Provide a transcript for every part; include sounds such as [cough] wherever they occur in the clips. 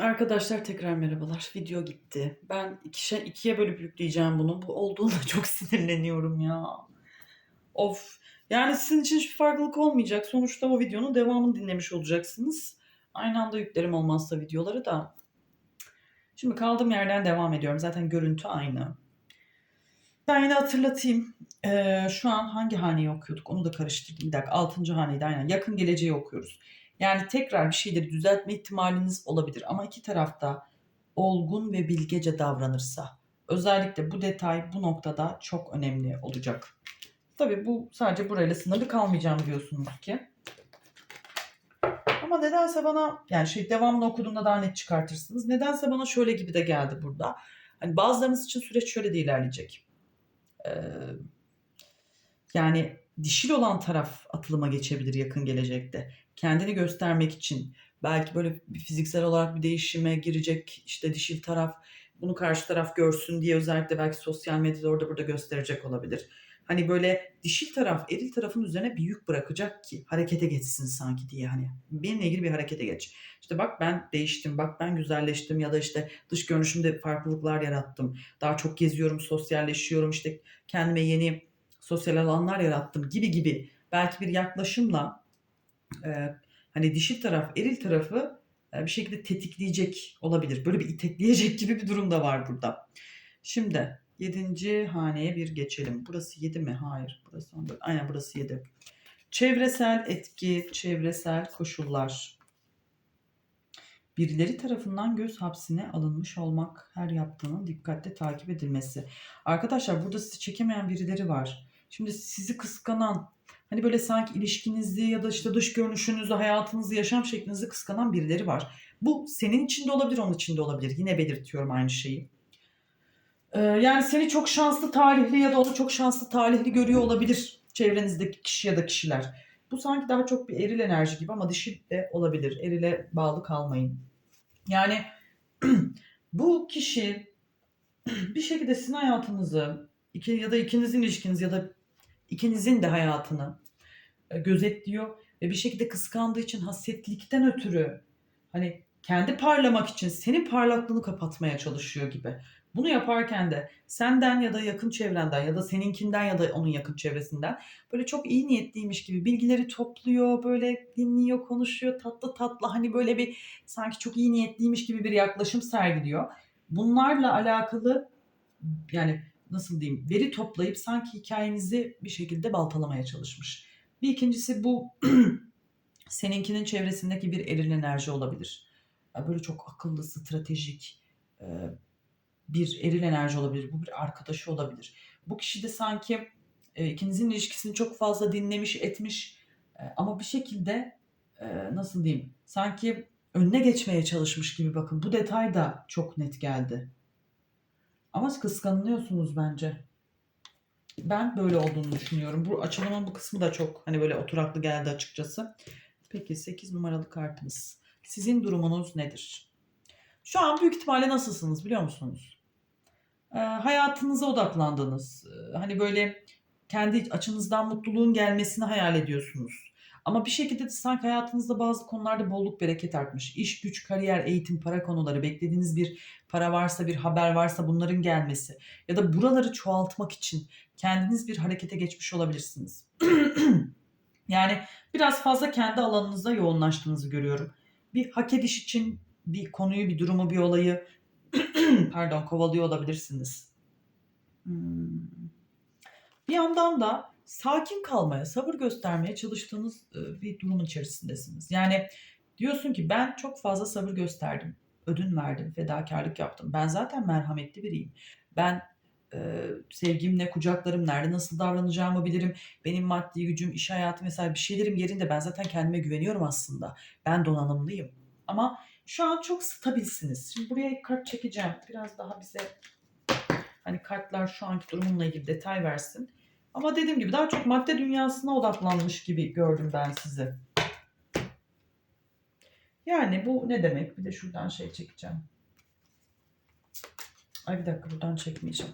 Arkadaşlar tekrar merhabalar. Video gitti. Ben ikişe, ikiye bölüp yükleyeceğim bunu. Bu olduğunda [laughs] çok sinirleniyorum ya. Of. Yani sizin için hiçbir farklılık olmayacak. Sonuçta o videonun devamını dinlemiş olacaksınız. Aynı anda yüklerim olmazsa videoları da. Şimdi kaldığım yerden devam ediyorum. Zaten görüntü aynı. Ben yine hatırlatayım. Ee, şu an hangi haneyi okuyorduk? Onu da karıştırdım. Bir dakika. Altıncı haneydi aynen. Yakın geleceği okuyoruz. Yani tekrar bir şeyleri düzeltme ihtimaliniz olabilir. Ama iki tarafta olgun ve bilgece davranırsa özellikle bu detay bu noktada çok önemli olacak. Tabii bu sadece burayla sınırlı kalmayacağım diyorsunuz ki. Ama nedense bana yani şey devamlı okuduğumda daha net çıkartırsınız. Nedense bana şöyle gibi de geldi burada. Hani bazılarınız için süreç şöyle de ilerleyecek. Ee, yani dişil olan taraf atılıma geçebilir yakın gelecekte. Kendini göstermek için belki böyle fiziksel olarak bir değişime girecek işte dişil taraf bunu karşı taraf görsün diye özellikle belki sosyal medyada orada burada gösterecek olabilir. Hani böyle dişil taraf eril tarafın üzerine bir yük bırakacak ki harekete geçsin sanki diye hani benimle ilgili bir harekete geç. İşte bak ben değiştim, bak ben güzelleştim ya da işte dış görünüşümde farklılıklar yarattım. Daha çok geziyorum, sosyalleşiyorum, işte kendime yeni sosyal alanlar yarattım gibi gibi belki bir yaklaşımla e, hani dişil taraf eril tarafı e, bir şekilde tetikleyecek olabilir. Böyle bir itekleyecek [laughs] gibi bir durum da var burada. Şimdi 7. haneye bir geçelim. Burası 7 mi? Hayır. Burası 14. Aynen burası 7. Çevresel etki, çevresel koşullar. Birileri tarafından göz hapsine alınmış olmak, her yaptığının dikkatle takip edilmesi. Arkadaşlar burada sizi çekemeyen birileri var. Şimdi sizi kıskanan, hani böyle sanki ilişkinizi ya da işte dış görünüşünüzü, hayatınızı, yaşam şeklinizi kıskanan birileri var. Bu senin için de olabilir, onun için de olabilir. Yine belirtiyorum aynı şeyi. Ee, yani seni çok şanslı talihli ya da onu çok şanslı talihli görüyor olabilir çevrenizdeki kişi ya da kişiler. Bu sanki daha çok bir eril enerji gibi ama dişil de olabilir. Erile bağlı kalmayın. Yani [clears throat] bu kişi [clears throat] bir şekilde sizin hayatınızı iki, ya da ikinizin ilişkiniz ya da ikinizin de hayatını e, gözetliyor ve bir şekilde kıskandığı için hasetlikten ötürü hani kendi parlamak için senin parlaklığını kapatmaya çalışıyor gibi. Bunu yaparken de senden ya da yakın çevrenden ya da seninkinden ya da onun yakın çevresinden böyle çok iyi niyetliymiş gibi bilgileri topluyor, böyle dinliyor, konuşuyor tatlı tatlı hani böyle bir sanki çok iyi niyetliymiş gibi bir yaklaşım sergiliyor. Bunlarla alakalı yani nasıl diyeyim veri toplayıp sanki hikayenizi bir şekilde baltalamaya çalışmış. Bir ikincisi bu [clears throat] seninkinin çevresindeki bir eril enerji olabilir. Böyle çok akıllı, stratejik, bir eril enerji olabilir. Bu bir arkadaşı olabilir. Bu kişi de sanki e, ikinizin ilişkisini çok fazla dinlemiş, etmiş e, ama bir şekilde e, nasıl diyeyim? Sanki önüne geçmeye çalışmış gibi bakın. Bu detay da çok net geldi. Ama kıskanılıyorsunuz bence. Ben böyle olduğunu düşünüyorum. Bu açılımın bu kısmı da çok hani böyle oturaklı geldi açıkçası. Peki 8 numaralı kartımız. Sizin durumunuz nedir? Şu an büyük ihtimalle nasılsınız biliyor musunuz? Ee, hayatınıza odaklandınız. Ee, hani böyle kendi açınızdan mutluluğun gelmesini hayal ediyorsunuz. Ama bir şekilde de sanki hayatınızda bazı konularda bolluk bereket artmış. İş, güç, kariyer, eğitim, para konuları, beklediğiniz bir para varsa, bir haber varsa bunların gelmesi. Ya da buraları çoğaltmak için kendiniz bir harekete geçmiş olabilirsiniz. [clears throat] yani biraz fazla kendi alanınıza yoğunlaştığınızı görüyorum. Bir hak ediş için bir konuyu, bir durumu, bir olayı [clears throat] pardon kovalıyor olabilirsiniz. Hmm. Bir yandan da sakin kalmaya, sabır göstermeye çalıştığınız e, bir durum içerisindesiniz. Yani diyorsun ki ben çok fazla sabır gösterdim, ödün verdim, fedakarlık yaptım. Ben zaten merhametli biriyim. Ben e, sevgimle kucaklarım nerede nasıl davranacağımı bilirim. Benim maddi gücüm, iş hayatım mesela bir şeylerim yerinde. Ben zaten kendime güveniyorum aslında. Ben donanımlıyım. Ama şu an çok stabilsiniz. Şimdi buraya kart çekeceğim. Biraz daha bize hani kartlar şu anki durumunla ilgili detay versin. Ama dediğim gibi daha çok madde dünyasına odaklanmış gibi gördüm ben sizi. Yani bu ne demek? Bir de şuradan şey çekeceğim. Ay bir dakika buradan çekmeyeceğim.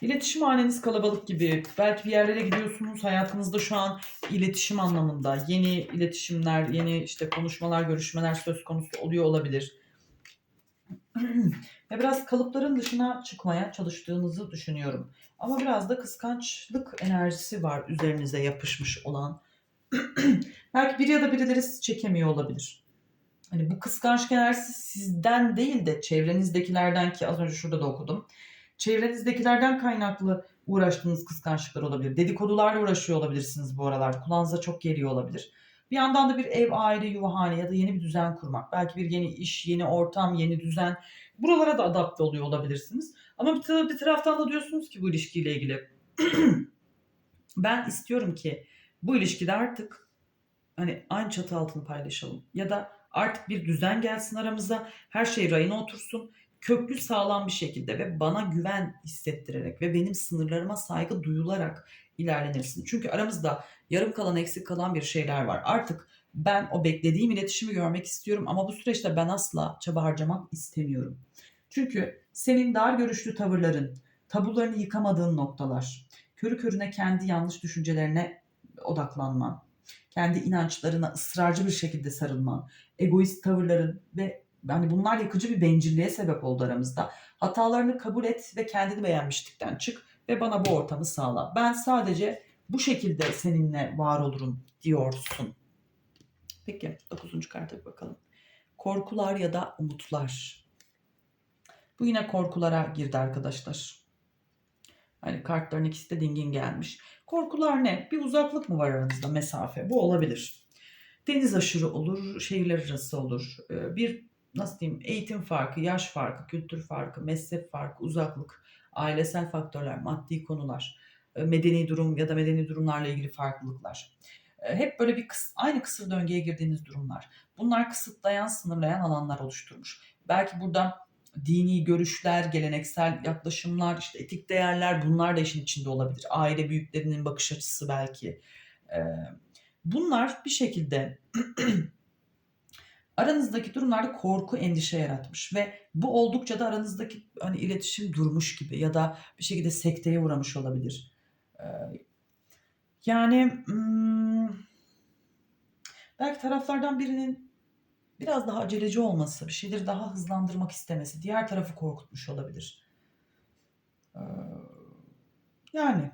İletişim haneniz kalabalık gibi. Belki bir yerlere gidiyorsunuz. Hayatınızda şu an iletişim anlamında yeni iletişimler, yeni işte konuşmalar, görüşmeler söz konusu oluyor olabilir. Ve biraz kalıpların dışına çıkmaya çalıştığınızı düşünüyorum. Ama biraz da kıskançlık enerjisi var üzerinize yapışmış olan. [clears throat] Belki biri ya da birileri sizi çekemiyor olabilir. Hani bu kıskançlık enerjisi sizden değil de çevrenizdekilerden ki az önce şurada da okudum. Çevrenizdekilerden kaynaklı uğraştığınız kıskançlıklar olabilir. Dedikodularla uğraşıyor olabilirsiniz bu aralar. Kulağınıza çok geliyor olabilir. Bir yandan da bir ev, aile, yuvahane ya da yeni bir düzen kurmak. Belki bir yeni iş, yeni ortam, yeni düzen. Buralara da adapte oluyor olabilirsiniz. Ama bir, bir taraftan da diyorsunuz ki bu ilişkiyle ilgili. [clears throat] ben istiyorum ki bu ilişkide artık hani aynı çatı altını paylaşalım. Ya da artık bir düzen gelsin aramıza. Her şey rayına otursun. Köklü sağlam bir şekilde ve bana güven hissettirerek ve benim sınırlarıma saygı duyularak ilerlenirsin. Çünkü aramızda yarım kalan eksik kalan bir şeyler var. Artık ben o beklediğim iletişimi görmek istiyorum ama bu süreçte ben asla çaba harcamak istemiyorum. Çünkü senin dar görüşlü tavırların, tabularını yıkamadığın noktalar, körü körüne kendi yanlış düşüncelerine odaklanman, kendi inançlarına ısrarcı bir şekilde sarılman, egoist tavırların ve yani bunlar yıkıcı bir bencilliğe sebep oldu aramızda. Hatalarını kabul et ve kendini beğenmişlikten çık ve bana bu ortamı sağla. Ben sadece bu şekilde seninle var olurum diyorsun. Peki 9. karta bir bakalım. Korkular ya da umutlar. Bu yine korkulara girdi arkadaşlar. Hani kartların ikisi de dingin gelmiş. Korkular ne? Bir uzaklık mı var aranızda mesafe? Bu olabilir. Deniz aşırı olur, şehirler arası olur. Ee, Bir nasıl diyeyim eğitim farkı, yaş farkı, kültür farkı, mezhep farkı, uzaklık, ailesel faktörler, maddi konular, e, medeni durum ya da medeni durumlarla ilgili farklılıklar. E, Hep böyle bir kıs- aynı kısır döngüye girdiğiniz durumlar. Bunlar kısıtlayan, sınırlayan alanlar oluşturmuş. Belki burada dini görüşler, geleneksel yaklaşımlar, işte etik değerler bunlar da işin içinde olabilir. Aile büyüklerinin bakış açısı belki. E, Bunlar bir şekilde [clears throat] aranızdaki durumlarda korku, endişe yaratmış ve bu oldukça da aranızdaki hani iletişim durmuş gibi ya da bir şekilde sekteye uğramış olabilir. Ee, yani hmm, belki taraflardan birinin biraz daha aceleci olması, bir şeyleri daha hızlandırmak istemesi, diğer tarafı korkutmuş olabilir. Ee, yani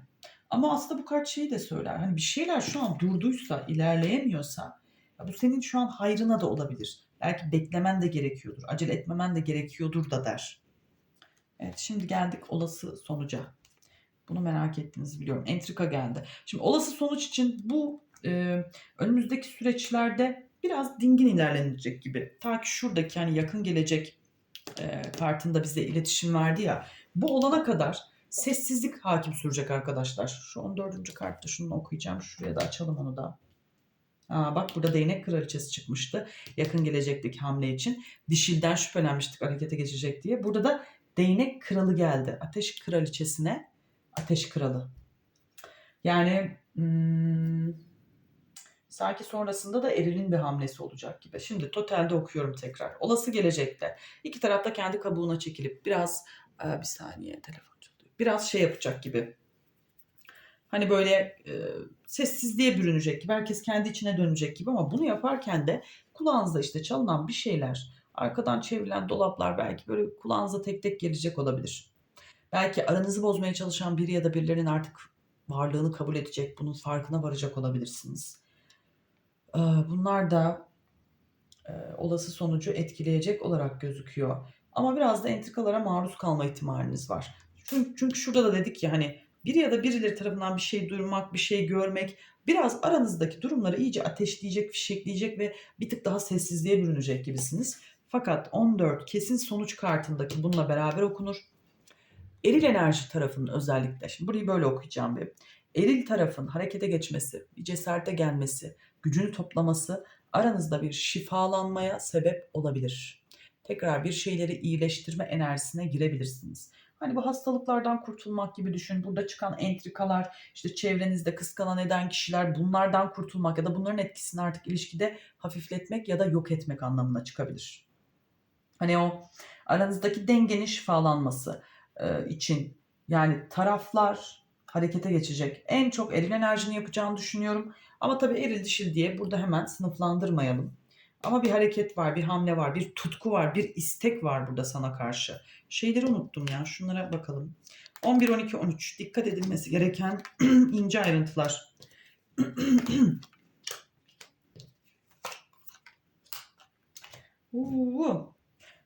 ama aslında bu kart şeyi de söyler. Hani bir şeyler şu an durduysa, ilerleyemiyorsa ya bu senin şu an hayrına da olabilir. Belki beklemen de gerekiyordur. Acele etmemen de gerekiyordur da der. Evet şimdi geldik olası sonuca. Bunu merak ettiğinizi biliyorum. Entrika geldi. Şimdi olası sonuç için bu e, önümüzdeki süreçlerde biraz dingin ilerlenecek gibi. Ta ki şuradaki hani yakın gelecek e, kartında bize iletişim verdi ya. Bu olana kadar sessizlik hakim sürecek arkadaşlar. Şu 14. kartta şunu okuyacağım. Şuraya da açalım onu da. Aa, bak burada değnek kraliçesi çıkmıştı. Yakın gelecekteki hamle için. Dişilden şüphelenmiştik harekete geçecek diye. Burada da değnek kralı geldi. Ateş kraliçesine ateş kralı. Yani hmm, sanki sonrasında da erilin bir hamlesi olacak gibi. Şimdi totalde okuyorum tekrar. Olası gelecekte iki tarafta kendi kabuğuna çekilip biraz bir saniye telefon çalıyor. Biraz şey yapacak gibi. Hani böyle e, sessizliğe bürünecek gibi, herkes kendi içine dönecek gibi ama bunu yaparken de kulağınıza işte çalınan bir şeyler, arkadan çevrilen dolaplar belki böyle kulağınıza tek tek gelecek olabilir. Belki aranızı bozmaya çalışan biri ya da birilerinin artık varlığını kabul edecek, bunun farkına varacak olabilirsiniz. Ee, Bunlar da e, olası sonucu etkileyecek olarak gözüküyor. Ama biraz da entrikalara maruz kalma ihtimaliniz var. Çünkü, çünkü şurada da dedik ya hani biri ya da birileri tarafından bir şey duymak, bir şey görmek biraz aranızdaki durumları iyice ateşleyecek, fişekleyecek ve bir tık daha sessizliğe bürünecek gibisiniz. Fakat 14 kesin sonuç kartındaki bununla beraber okunur. Eril enerji tarafının özellikle, şimdi burayı böyle okuyacağım bir. Eril tarafın harekete geçmesi, bir cesarete gelmesi, gücünü toplaması aranızda bir şifalanmaya sebep olabilir. Tekrar bir şeyleri iyileştirme enerjisine girebilirsiniz. Hani bu hastalıklardan kurtulmak gibi düşün. Burada çıkan entrikalar, işte çevrenizde kıskanan eden kişiler bunlardan kurtulmak ya da bunların etkisini artık ilişkide hafifletmek ya da yok etmek anlamına çıkabilir. Hani o aranızdaki dengenin şifalanması e, için Yani taraflar harekete geçecek. En çok eril enerjini yapacağını düşünüyorum. Ama tabii eril dişil diye burada hemen sınıflandırmayalım. Ama bir hareket var, bir hamle var, bir tutku var, bir istek var burada sana karşı. Şeyleri unuttum ya. Şunlara bakalım. 11, 12, 13. Dikkat edilmesi gereken [clears throat] ince ayrıntılar. [clears throat]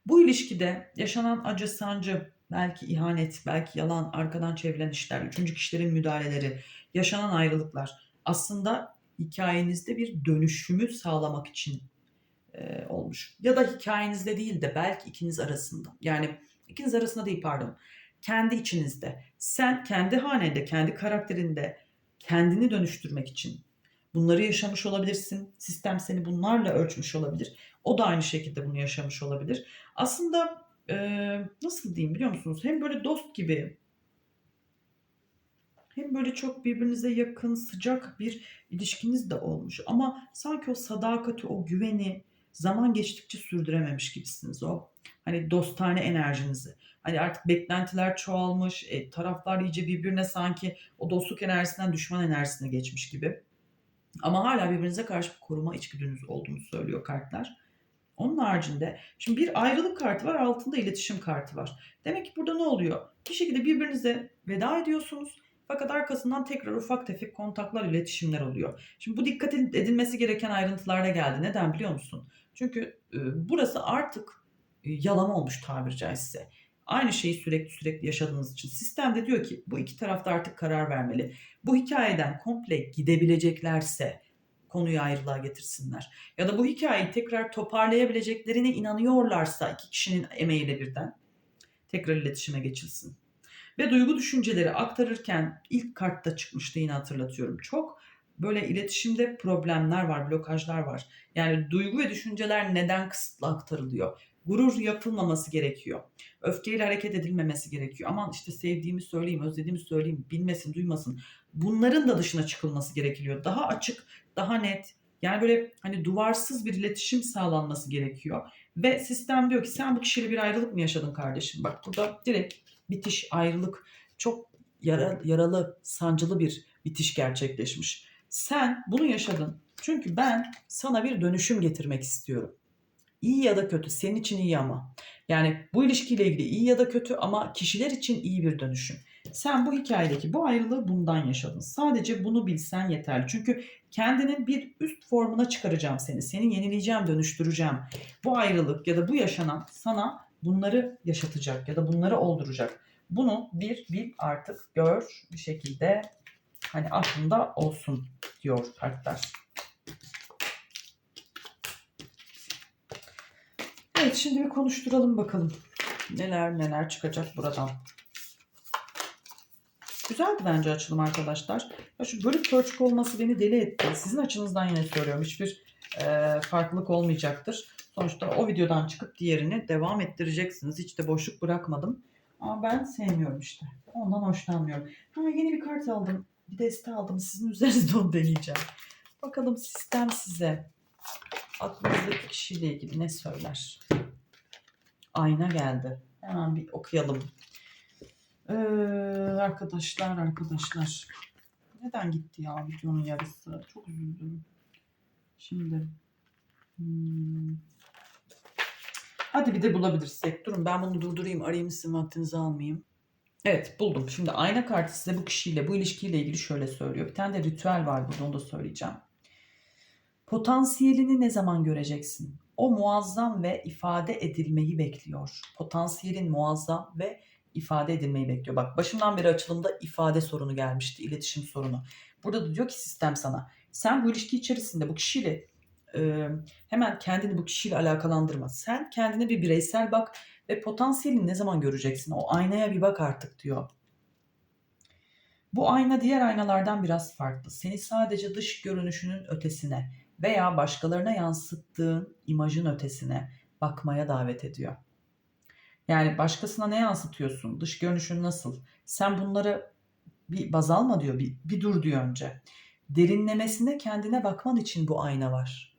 Bu ilişkide yaşanan acı, sancı, belki ihanet, belki yalan, arkadan çevrilen işler, üçüncü kişilerin müdahaleleri, yaşanan ayrılıklar aslında hikayenizde bir dönüşümü sağlamak için e, olmuş. Ya da hikayenizde değil de belki ikiniz arasında. Yani ikiniz arasında değil pardon. Kendi içinizde. Sen kendi hanende, kendi karakterinde kendini dönüştürmek için bunları yaşamış olabilirsin. Sistem seni bunlarla ölçmüş olabilir. O da aynı şekilde bunu yaşamış olabilir. Aslında e, nasıl diyeyim biliyor musunuz? Hem böyle dost gibi hem böyle çok birbirinize yakın, sıcak bir ilişkiniz de olmuş. Ama sanki o sadakati, o güveni zaman geçtikçe sürdürememiş gibisiniz o. Hani dostane enerjinizi. Hani artık beklentiler çoğalmış, e, taraflar iyice birbirine sanki o dostluk enerjisinden düşman enerjisine geçmiş gibi. Ama hala birbirinize karşı bir koruma içgüdünüz olduğunu söylüyor kartlar. Onun haricinde şimdi bir ayrılık kartı var altında iletişim kartı var. Demek ki burada ne oluyor? Bir şekilde birbirinize veda ediyorsunuz. Fakat arkasından tekrar ufak tefek kontaklar, iletişimler oluyor. Şimdi bu dikkat edilmesi gereken ayrıntılarda geldi. Neden biliyor musun? Çünkü e, burası artık e, yalan olmuş tabiri caizse. Aynı şeyi sürekli sürekli yaşadığınız için. Sistem de diyor ki bu iki tarafta artık karar vermeli. Bu hikayeden komple gidebileceklerse konuyu ayrılığa getirsinler. Ya da bu hikayeyi tekrar toparlayabileceklerine inanıyorlarsa iki kişinin emeğiyle birden tekrar iletişime geçilsin. Ve duygu düşünceleri aktarırken ilk kartta çıkmıştı yine hatırlatıyorum. Çok böyle iletişimde problemler var, blokajlar var. Yani duygu ve düşünceler neden kısıtlı aktarılıyor? Gurur yapılmaması gerekiyor. Öfkeyle hareket edilmemesi gerekiyor. Aman işte sevdiğimi söyleyeyim, özlediğimi söyleyeyim, bilmesin, duymasın. Bunların da dışına çıkılması gerekiyor. Daha açık, daha net. Yani böyle hani duvarsız bir iletişim sağlanması gerekiyor. Ve sistem diyor ki sen bu kişiyle bir ayrılık mı yaşadın kardeşim? Bak burada direkt bitiş, ayrılık çok yara, yaralı, sancılı bir bitiş gerçekleşmiş. Sen bunu yaşadın. Çünkü ben sana bir dönüşüm getirmek istiyorum. İyi ya da kötü, senin için iyi ama. Yani bu ilişkiyle ilgili iyi ya da kötü ama kişiler için iyi bir dönüşüm. Sen bu hikayedeki bu ayrılığı bundan yaşadın. Sadece bunu bilsen yeterli. Çünkü kendinin bir üst formuna çıkaracağım seni. Seni yenileyeceğim, dönüştüreceğim. Bu ayrılık ya da bu yaşanan sana bunları yaşatacak ya da bunları olduracak. Bunu bir bil artık gör bir şekilde hani aklında olsun diyor kartlar. Evet şimdi bir konuşturalım bakalım. Neler neler çıkacak buradan. Güzeldi bence açılım arkadaşlar. Ya şu bölük pörçük olması beni deli etti. Sizin açınızdan yine söylüyorum. Hiçbir e, farklılık olmayacaktır. Sonuçta o videodan çıkıp diğerini devam ettireceksiniz. Hiç de boşluk bırakmadım. Ama ben sevmiyorum işte. Ondan hoşlanmıyorum. Ha yeni bir kart aldım. Bir deste aldım. Sizin [laughs] üzerinizde onu deneyeceğim. Bakalım sistem size aklınızdaki kişiyle ilgili ne söyler? Ayna geldi. Hemen bir okuyalım. Ee, arkadaşlar arkadaşlar. Neden gitti ya videonun yarısı? Çok üzüldüm. Şimdi. Hmm. Hadi bir de bulabilirsek. Durun ben bunu durdurayım. Arayayım sizin vaktinizi almayayım. Evet buldum. Şimdi ayna kartı size bu kişiyle, bu ilişkiyle ilgili şöyle söylüyor. Bir tane de ritüel var burada onu da söyleyeceğim. Potansiyelini ne zaman göreceksin? O muazzam ve ifade edilmeyi bekliyor. Potansiyelin muazzam ve ifade edilmeyi bekliyor. Bak başından beri açılımda ifade sorunu gelmişti, iletişim sorunu. Burada da diyor ki sistem sana sen bu ilişki içerisinde bu kişiyle e, hemen kendini bu kişiyle alakalandırma. Sen kendine bir bireysel bak ve potansiyelini ne zaman göreceksin? O aynaya bir bak artık diyor. Bu ayna diğer aynalardan biraz farklı. Seni sadece dış görünüşünün ötesine veya başkalarına yansıttığın imajın ötesine bakmaya davet ediyor. Yani başkasına ne yansıtıyorsun? Dış görünüşün nasıl? Sen bunları bir baz alma diyor. Bir, bir dur diyor önce. Derinlemesine kendine bakman için bu ayna var.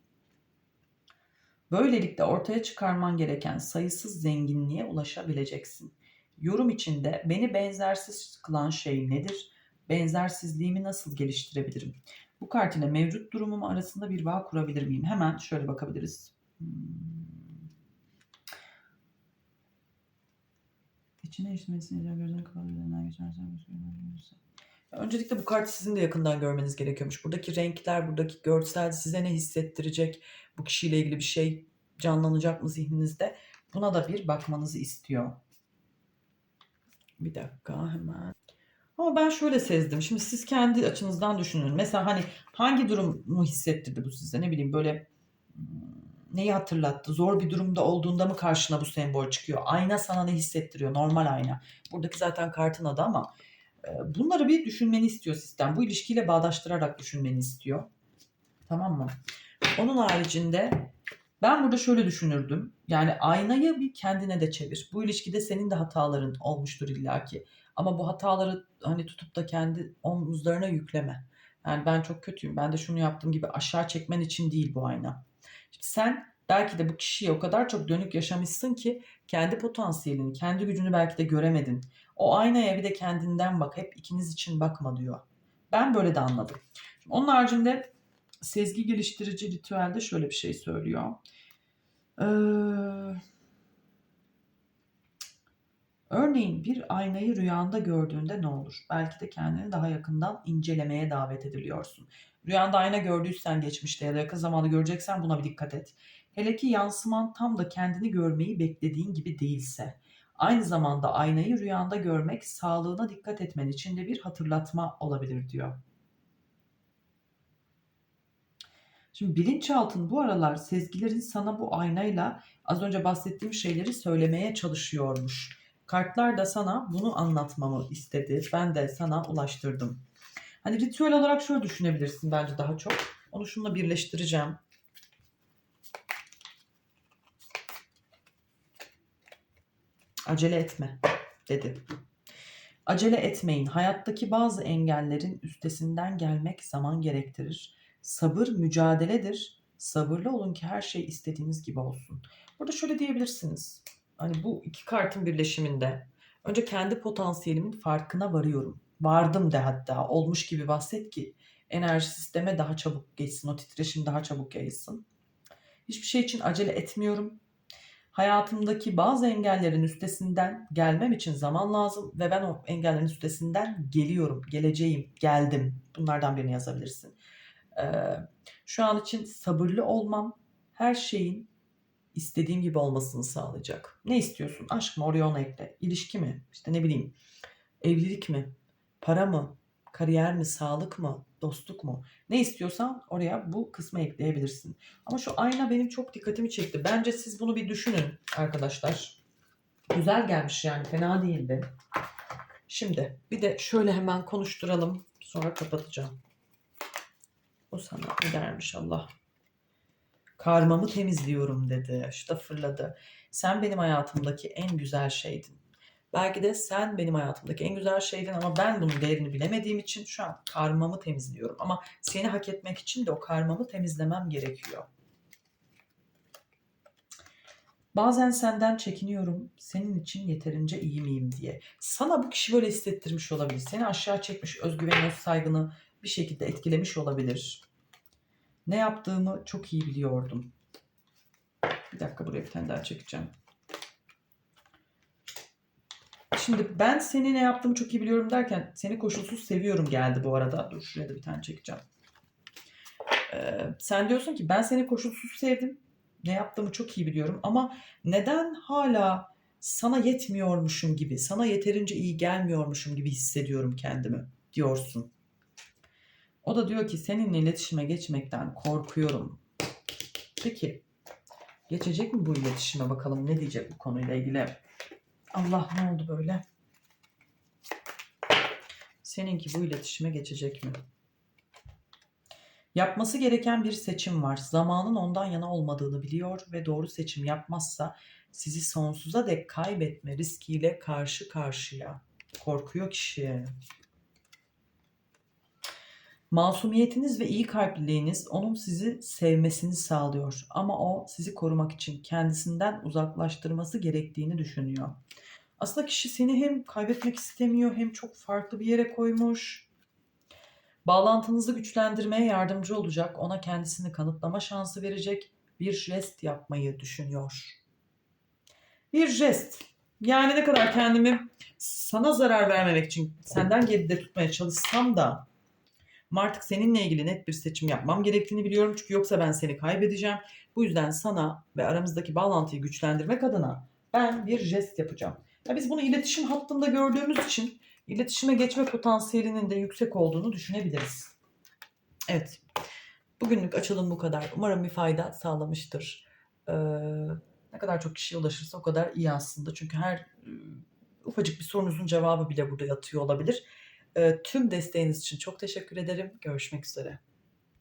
Böylelikle ortaya çıkarman gereken sayısız zenginliğe ulaşabileceksin. yorum içinde beni benzersiz kılan şey nedir? Benzersizliğimi nasıl geliştirebilirim? Bu kart ile mevcut durumum arasında bir bağ kurabilir miyim? Hemen şöyle bakabiliriz. Hmm. İçine işlemesini kapalı üzerinden geçersen Öncelikle bu kartı sizin de yakından görmeniz gerekiyormuş. Buradaki renkler, buradaki görsel size ne hissettirecek? Bu kişiyle ilgili bir şey canlanacak mı zihninizde? Buna da bir bakmanızı istiyor. Bir dakika hemen. Ama ben şöyle sezdim. Şimdi siz kendi açınızdan düşünün. Mesela hani hangi durumu hissettirdi bu size? Ne bileyim böyle hmm, neyi hatırlattı? Zor bir durumda olduğunda mı karşına bu sembol çıkıyor? Ayna sana ne hissettiriyor? Normal ayna. Buradaki zaten kartın adı ama bunları bir düşünmeni istiyor sistem. Bu ilişkiyle bağdaştırarak düşünmeni istiyor. Tamam mı? Onun haricinde ben burada şöyle düşünürdüm. Yani aynayı bir kendine de çevir. Bu ilişkide senin de hataların olmuştur illaki. Ama bu hataları hani tutup da kendi omuzlarına yükleme. Yani ben çok kötüyüm. Ben de şunu yaptığım gibi aşağı çekmen için değil bu ayna. Şimdi sen belki de bu kişiye o kadar çok dönük yaşamışsın ki kendi potansiyelini, kendi gücünü belki de göremedin. O aynaya bir de kendinden bak. Hep ikiniz için bakma diyor. Ben böyle de anladım. Şimdi onun haricinde sezgi geliştirici ritüelde şöyle bir şey söylüyor. Ee, örneğin bir aynayı rüyanda gördüğünde ne olur? Belki de kendini daha yakından incelemeye davet ediliyorsun. Rüyanda ayna gördüysen geçmişte ya da yakın zamanda göreceksen buna bir dikkat et. Hele ki yansıman tam da kendini görmeyi beklediğin gibi değilse. Aynı zamanda aynayı rüyanda görmek sağlığına dikkat etmen için de bir hatırlatma olabilir diyor. Şimdi bilinçaltın bu aralar sezgilerin sana bu aynayla az önce bahsettiğim şeyleri söylemeye çalışıyormuş. Kartlar da sana bunu anlatmamı istedi. Ben de sana ulaştırdım. Hani ritüel olarak şöyle düşünebilirsin bence daha çok. Onu şununla birleştireceğim. Acele etme dedi. Acele etmeyin. Hayattaki bazı engellerin üstesinden gelmek zaman gerektirir. Sabır mücadeledir. Sabırlı olun ki her şey istediğiniz gibi olsun. Burada şöyle diyebilirsiniz. Hani bu iki kartın birleşiminde önce kendi potansiyelimin farkına varıyorum. Vardım de hatta olmuş gibi bahset ki enerji sisteme daha çabuk geçsin. O titreşim daha çabuk yayılsın. Hiçbir şey için acele etmiyorum. Hayatımdaki bazı engellerin üstesinden gelmem için zaman lazım ve ben o engellerin üstesinden geliyorum, geleceğim, geldim. Bunlardan birini yazabilirsin. Ee, şu an için sabırlı olmam her şeyin istediğim gibi olmasını sağlayacak. Ne istiyorsun? Aşk mı? Oraya onu ekle. İlişki mi? İşte ne bileyim. Evlilik mi? Para mı? Kariyer mi? Sağlık mı? Dostluk mu? Ne istiyorsan oraya bu kısmı ekleyebilirsin. Ama şu ayna benim çok dikkatimi çekti. Bence siz bunu bir düşünün arkadaşlar. Güzel gelmiş yani fena değildi. Şimdi bir de şöyle hemen konuşturalım. Sonra kapatacağım. O sana ne dermiş Allah. Karmamı temizliyorum dedi. Da fırladı. Sen benim hayatımdaki en güzel şeydin. Belki de sen benim hayatımdaki en güzel şeydin ama ben bunun değerini bilemediğim için şu an karmamı temizliyorum. Ama seni hak etmek için de o karmamı temizlemem gerekiyor. Bazen senden çekiniyorum. Senin için yeterince iyi miyim diye. Sana bu kişi böyle hissettirmiş olabilir. Seni aşağı çekmiş, özgüveni, öz saygını bir şekilde etkilemiş olabilir. Ne yaptığımı çok iyi biliyordum. Bir dakika buraya bir tane daha çekeceğim. Şimdi ben seni ne yaptığımı çok iyi biliyorum derken seni koşulsuz seviyorum geldi bu arada. Dur şuraya da bir tane çekeceğim. Ee, sen diyorsun ki ben seni koşulsuz sevdim. Ne yaptığımı çok iyi biliyorum ama neden hala sana yetmiyormuşum gibi, sana yeterince iyi gelmiyormuşum gibi hissediyorum kendimi diyorsun. O da diyor ki seninle iletişime geçmekten korkuyorum. Peki geçecek mi bu iletişime bakalım ne diyecek bu konuyla ilgili? Allah ne oldu böyle? Seninki bu iletişime geçecek mi? Yapması gereken bir seçim var. Zamanın ondan yana olmadığını biliyor ve doğru seçim yapmazsa sizi sonsuza dek kaybetme riskiyle karşı karşıya. Korkuyor kişi. Masumiyetiniz ve iyi kalpliliğiniz onun sizi sevmesini sağlıyor ama o sizi korumak için kendisinden uzaklaştırması gerektiğini düşünüyor. Aslında kişi seni hem kaybetmek istemiyor hem çok farklı bir yere koymuş. Bağlantınızı güçlendirmeye yardımcı olacak, ona kendisini kanıtlama şansı verecek bir jest yapmayı düşünüyor. Bir jest. Yani ne kadar kendimi sana zarar vermemek için senden geride tutmaya çalışsam da artık seninle ilgili net bir seçim yapmam gerektiğini biliyorum. Çünkü yoksa ben seni kaybedeceğim. Bu yüzden sana ve aramızdaki bağlantıyı güçlendirmek adına ben bir jest yapacağım. Ya biz bunu iletişim hattında gördüğümüz için iletişime geçme potansiyelinin de yüksek olduğunu düşünebiliriz. Evet. Bugünlük açılım bu kadar. Umarım bir fayda sağlamıştır. Ee, ne kadar çok kişiye ulaşırsa o kadar iyi aslında. Çünkü her e, ufacık bir sorunuzun cevabı bile burada yatıyor olabilir. Ee, tüm desteğiniz için çok teşekkür ederim. Görüşmek üzere.